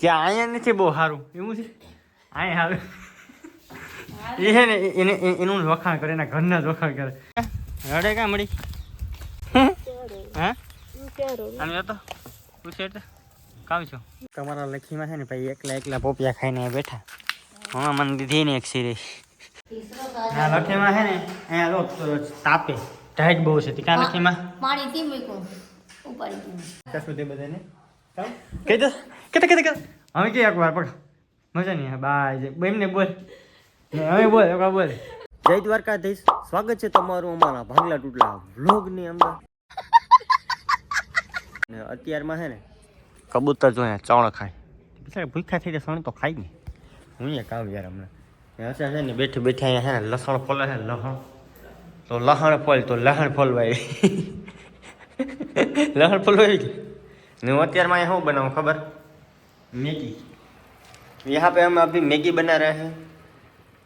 ત્યાં અહીંયા નથી બહુ સારું. એવું છે? અહીંયા સારું. એ છે ને એને એ- એનું વખાણ કરે એના ઘરના જ વખાણ કરે. રડે કા મળી? હા? પૂછે કામ છો? તમારા લખીમાં છે ને ભાઈ એકલા એકલા પોપિયા ખાઈને બેઠા. હમણાં મને દીધી ને એક સિરીઝ. હા લખીમાં છે ને અહીંયા લો તો તાપે. ટાઈટ બહુ છે. ત્યાં લખીમાં? પાણી થી ઉપાડી ત્યાં સુધી બધાને? કહી દો. કે કે કે હવે કે એકવાર પકડ. મજા નહીં બાય એમને બોલ. ને હવે બોલ એકવાર બોલ. જય દ્વારકાધીશ. સ્વાગત છે તમારું અમારા ભાગલા તૂટલા વ્લોગની અંદર. ને અત્યારમાં છે ને કબૂતર જો અહીંયા ચણ ખાય. બિચારે ભૂખ્યા થઈ જાય સણ તો ખાય ને હું એ કામ યાર હમણાં. અત્યારે હશે છે ને બેઠી બેઠી અહીંયા છે ને લસણ ફોલે છે લસણ. તો લહણ ફોલ તો લહણ ફોલવાય. લહણ ફોલવાય ગઈ ને હું અત્યારમાં અહીંયા શું બનાવું ખબર? મેગી यहाँ पे हम अभी मैगी बना रहे हैं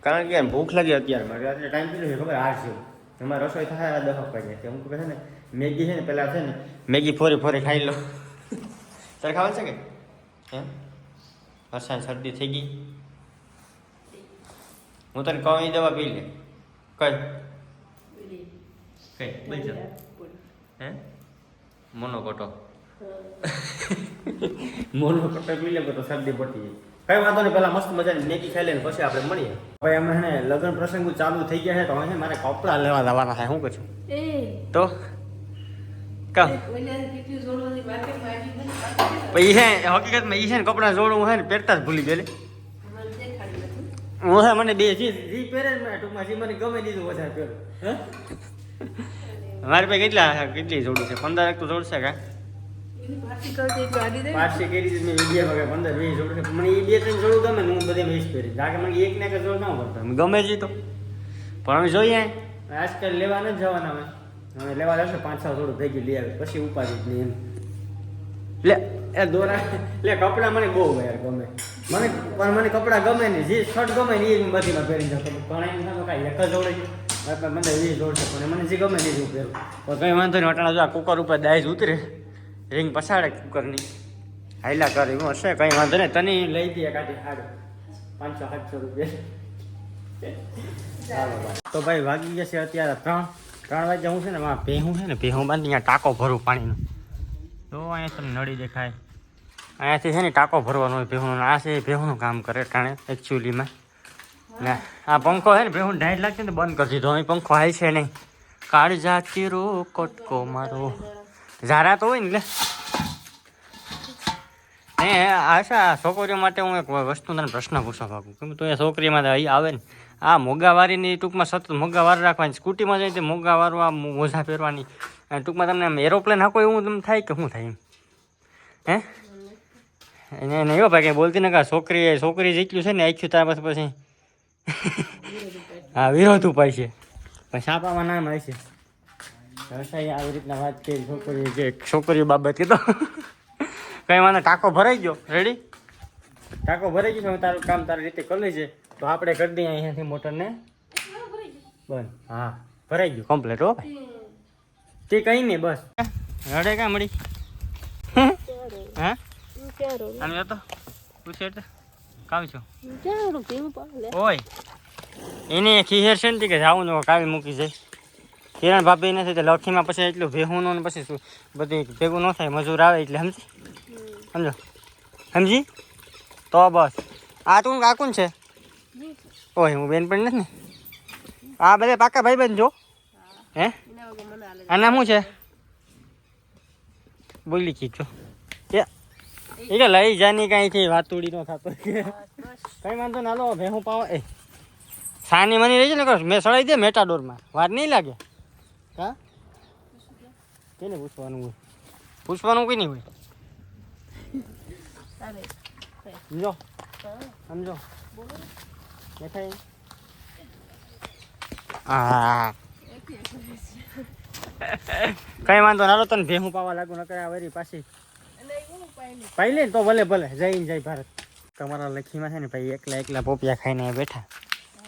કારણ કે ભૂખ લાગી અત્યારમાં રાત્રે ટાઈમ કેટલો છે ખબર આઠ જેવું એમાં રસોઈ થાય દસ વાગે છે અમુક છે ને મેગી છે ને પેલા છે ને મેગી ફોરી ફોરી ખાઈ લો તારે ખાવા છે કે એમ વરસાદ શરદી થઈ ગઈ હું તને કહું એ દવા પી લે કઈ કઈ બોલ જો હે મોનોકોટો મોનોકોટો પી લેવો તો શરદી પટી જાય. કઈ વાંધો નહીં પેલા મસ્ત મજાની મેગી ખાઈ લઈને પછી આપણે મળીએ. ભાઈ અમે હે લગ્ન પ્રસંગ ચાલુ થઈ ગયા છે તો હવે મારે કપડાં લેવા જવાના છે શું કહું છું. તો? કા? પછી હે હકીકતમાં ઈ છે ને કપડાં જોડું હે ને પહેરતા જ ભૂલી ગયેલી. હું હે મને બે જી જી પહેરે મને ટૂંકમાં જે મને ગમે દીધું વધારે પહેરું. હે? મારી પાસે કેટલા કેટલી જોડું છે? પંદર એક તો જોડશે કા કરી દીધી વીડિયો પંદર વીસ જોડે મને એ બે ત્રણ જોડું ગમે હું બધે વીસ પહેરી કારણ કે મને એક ને એક જોડ ના કરતા ગમે છે તો. પણ અમે જોઈએ. આજકાલ લેવા નથી જવાના અમે. હવે લેવા જશે પાંચ છ જોડું થઈ ગયું લઈ આવે પછી ઉપાધિ જ નહીં એમ. લે. એ દોરા લે કપડાં મને બહુ યાર ગમે. મને પણ મને કપડાં ગમે નહીં. જે શર્ટ ગમે ને એ હું બધીમાં પહેરી જાઉં. પણ એમ થતો કાંઈ એક જ જોડે છે. મને વીસ જોડ છે પણ મને જે ગમે ને એ જ હું પહેરું. પણ કંઈ વાંધો નહીં અટાણા જો આ કુકર ઉપર દાઈજ ઉતરે. રિંગ પછાડે કુકરની. હાઈલા કરી, હું હશે? કંઈ વાંધો નહીં. તને લઈ દઈએ કાઢી સારું પાંચસો, સાતસો રૂપિયા. તો ભાઈ વાગી ગયા છે અત્યારે ત્રણ. ત્રણ વાગે હું છે ને માં ભેહું છે ને, ભેહું બાંધી અહીંયા ટાંકો ભરું પાણીનો. તો અહીંયા તમને નળી દેખાય. અહીંયાથી છે ને ટાંકો ભરવાનો હોય ભેહુંનો. આ છે ભેહુંનું કામ કરે ટાણે એકચ્યુઅલીમાં ને આ પંખો છે ને ભેહું ડાયટ લાગશે ને બંધ કરી દીધો. અહીં પંખો હાય છે નહીં કાળજા ચીરો કટકો મારો. ઝારા તો હોય ને એટલે ને આશા, છોકરીઓ માટે હું એક વસ્તુ તને પ્રશ્ન પૂછવા માંગુ કેમ તો એ છોકરીમાં અહીં આવે ને. આ મોગાવારીની ટૂંકમાં સતત મોગાવાર રાખવાની. સ્કૂટીમાં જઈને તે વારવા આ મો- મોજા પહેરવાની ટૂંકમાં તમને આમ એરોપ્લેન હાકો એવું તમને થાય કે શું થાય એમ? હે? એને એને એવો ભાઈ કંઈ બોલતી ને કા છોકરી છોકરી જેટલું છે ને, આખ્યું તાર પછી પછી. હા, વિરોધ ઉપાય છે. પણ છાપામાં નામ આવે છે. હર્ષાએ આવી રીતના વાત કરી છોકરી કે છોકરીઓ બાબત કીધો. કઈ મને ટાંકો ભરાઈ ગયો. રેડી ટાંકો ભરાઈ ગયો તારું કામ તારી રીતે કરી છે તો આપણે કરી દઈએ અહીંયાથી મોટરને. બંધ. હા ભરાઈ ગયું. કમ્પ્લીટ હો તે કઈ નહીં બસ. રડે કા મળી? હા? પૂછે એટલે. કામ છો? ઓય. એને ખીહેર છે ને કે જાવું ને કાવી મૂકી જાય. કિરણ ભાભી નથી તો લખીમાં પછી એટલું ભેહું ને પછી બધી ભેગું ન થાય, મજૂર આવે એટલે સમજી? સમજો? સમજી? તો બસ. આ તું કાકુન છે? ઓય, હું બેન પણ નથી ને? આ બધા પાકા ભાઈ બેન જો? હે? આના શું છે? બોલી કીધું એ કે લઈ જાની વાત વાતુડી નો થતો કઈ વાંધો ના લો, ભેહું પાવા એ, સાની મની રહી છે ને મેં સળાઈ દે મેટાડોરમાં. વાર નહીં લાગે. હા કેને પૂછવાનું હોય? પૂછવાનું કઈ નહીં હોય. સમજો? સમજો? દેખાય? હા કઈ વાંધો ના લો તને ભેહું પાવા લાગુ નકર આ વરી પાછી. પાઈ લે તો ભલે ભલે. જઈને જય ભારત. તમારા લખીમાં છે ને ભાઈ એકલા એકલા પોપિયા ખાઈને બેઠા.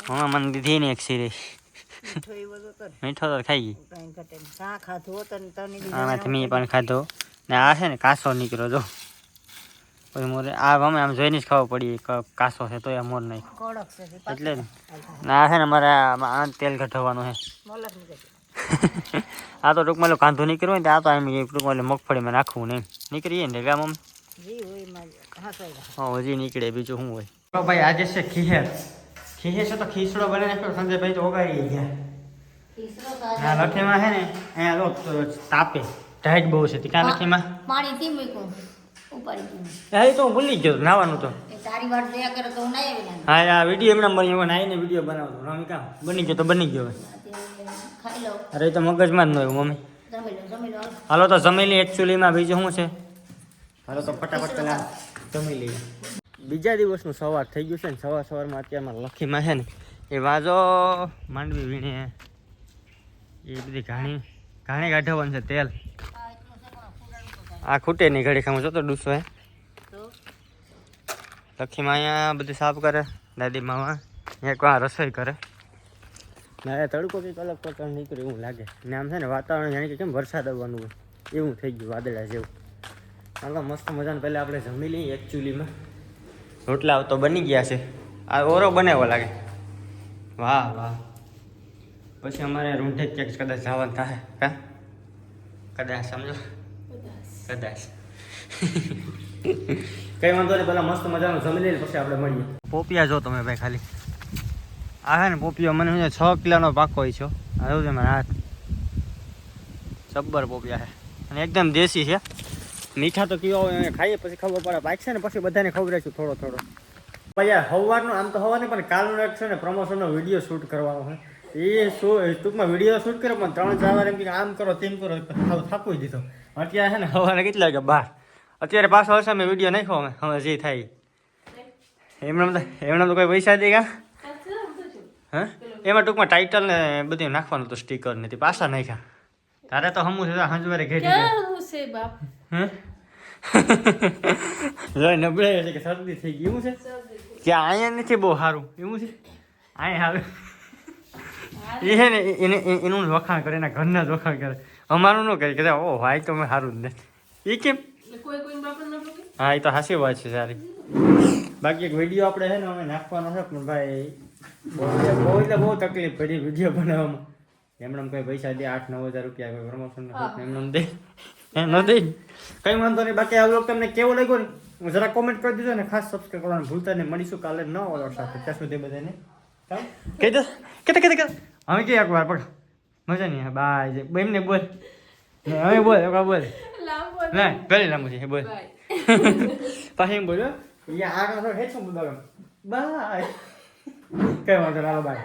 હમણાં મને દીધી ને એક સિરીઝ મીઠો તો ખાઈ ગઈ. આમાંથી મેં પણ ખાધો. ને આ છે ને કાસો નીકળ્યો જો. પછી મોરે આ અમે આમ જોઈને જ ખાવો પડી કાસો છે તો એ મોર નહીં એટલે ના છે ને મારે આ તેલ ઘટવાનું છે. આ તો ટૂંકમાં કાંધો નીકળ્યો ને આ તો એમ ટૂંકમાં મગફળીમાં નાખવું નહીં નીકળીએ ને ગામ આમ. હજી નીકળે બીજું શું હોય? ભાઈ આજે છે ખીહેર. ખીહેર છે તો ખીસડો બને નાખ્યો. સંજયભાઈ તો ઓગાળી ગયા. હા લઠીમાં છે. ને અહીંયા લો તો તાપે. ટાઈટ બહુ છે. ત્યાં લઠીમાં પાણી થી મૂક્યું. હા એ તો હું ભૂલી જ ગયો નાવાનું તો. હું આ વીડિયો એમના એમાં નાઈને વીડિયો બનાવતો. રમી કામ બની ગયો તો બની ગયો અરે તો મગજમાં જ ન મમ્મી. જમી જમી હાલો તો જમેલી એકચ્યુઅલીમાં બીજું શું છે? હાલો તો ફટાફટ પેલા જમી લઈએ. બીજા દિવસનું સવાર થઈ ગયું છે ને સવાર સવારમાં અત્યારમાં લખીમાં છે ને એ વાજો માંડવી વીણીએ એ બધી ઘાણી ઘાણી કાઢવાનું છે તેલ. આ ખૂટે નહીં ઘડી ખાવું જોતો ડૂસો હે. લખીમાં અહીંયા બધું સાફ કરે, દાદી મામા. એક વાર રસોઈ કરે. ના તડકો કંઈક અલગ પ્રકાર નીકળ્યું એવું લાગે. ને આમ છે ને વાતાવરણ જાણે કે કેમ વરસાદ આવવાનું હોય. એવું થઈ ગયું વાદળા જેવું. હાલો, મસ્ત મજાને. પહેલાં આપણે જમી લઈએ એકચ્યુઅલીમાં રોટલા તો બની ગયા છે. આ ઓરો બનાવ્યો લાગે. વાહ વાહ. પછી અમારે રૂંઢે ક્યાંક કદાચ જવાનું થાય, કા? કદાચ, સમજો? કદાચ. કઈ વાંધો નહીં, પહેલાં મસ્ત મજાનું જમી લઈએ પછી આપણે મળીએ. પોપિયા જો તમે ભાઈ ખાલી. આ હે ને પોપિયો, મને શું છ કિલોનો પાકો હોય છે. આવ્યો છે મારા હાથ. જબ્બર પોપિયા છે અને એકદમ દેશી છે. મીઠા તો કયો ખાઈએ પછી ખબર પડે. પાકશે ને પછી બધાને ખબર છે થોડો થોડો. ભાઈ સવારનું આમ તો હવાની પણ કાલનું એક છે ને પ્રમોશનનો વીડિયો શૂટ કરવાનો છે. એ શું ટૂંકમાં વીડિયો શૂટ કર્યો પણ ત્રણ ચાર એમ કે આમ કરો તેમ કરો. હાવ થાકું દીધો. અત્યારે છે ને સવારે કેટલા વાગે? બાર. અત્યારે પાછો હશે મેં વીડિયો નાખ્યો અમે. હવે જે થાય. એમણે તો એમણે તો કોઈ પૈસા દે કા? હા? એમાં ટૂંકમાં ટાઇટલ ને બધું નાખવાનું હતું સ્ટીકર ને તે પાછા નાખ્યા. તારે તો હમું છે હંજવારે ઘેરી છે બાપ? જોઈ નબળાઈ છે કે શરદી થઈ ગઈ. એવું છે? કે અહીંયા નથી બહુ સારું. એવું છે? અહીંયા સારું એ છે ને એ- એને એનું વખાણ કરે એના ઘરના જ વખાણ કરે. અમારું ન કરે કે ઓ ભાઈ તો મેં સારું જ નથી. એ કેમ? હા એ તો હાસી વાત છે સારી. બાકી એક વીડિયો આપણે છે ને અમે નાખવાનો છે પણ ભાઈ બહુ એટલે બહુ તકલીફ પડી વીડિયો બનાવવામાં. એમને કઈ પૈસા દે આઠ નવ હજાર રૂપિયા કોઈ પ્રમોશન એમને દે. એ નથી. કંઈ વાંધો નહીં બાકી આ વ્લોગ તમને કેવો લાગ્યો ને જરા કોમેન્ટ કરી દીધો ને ખાસ સબસ્ક્રાઈબ કરવાનું ભૂલતા નહીં. મળીશું કાલે ન ઓલો સાથે. ત્યાં સુધી બધાને કહી દો. કેતા કેતા કેતા હવે કે એક વાર પકડ. મજા નહીં બાય જે એમને બોલ. હવે બોલ એક વાર બોલ. ના ગળી લાંબુ છે બોલ. પાછી એમ બોલ્યો યા આગળ હેઠું બોલાવે. બાય. કઈ વાંધો ના બાય.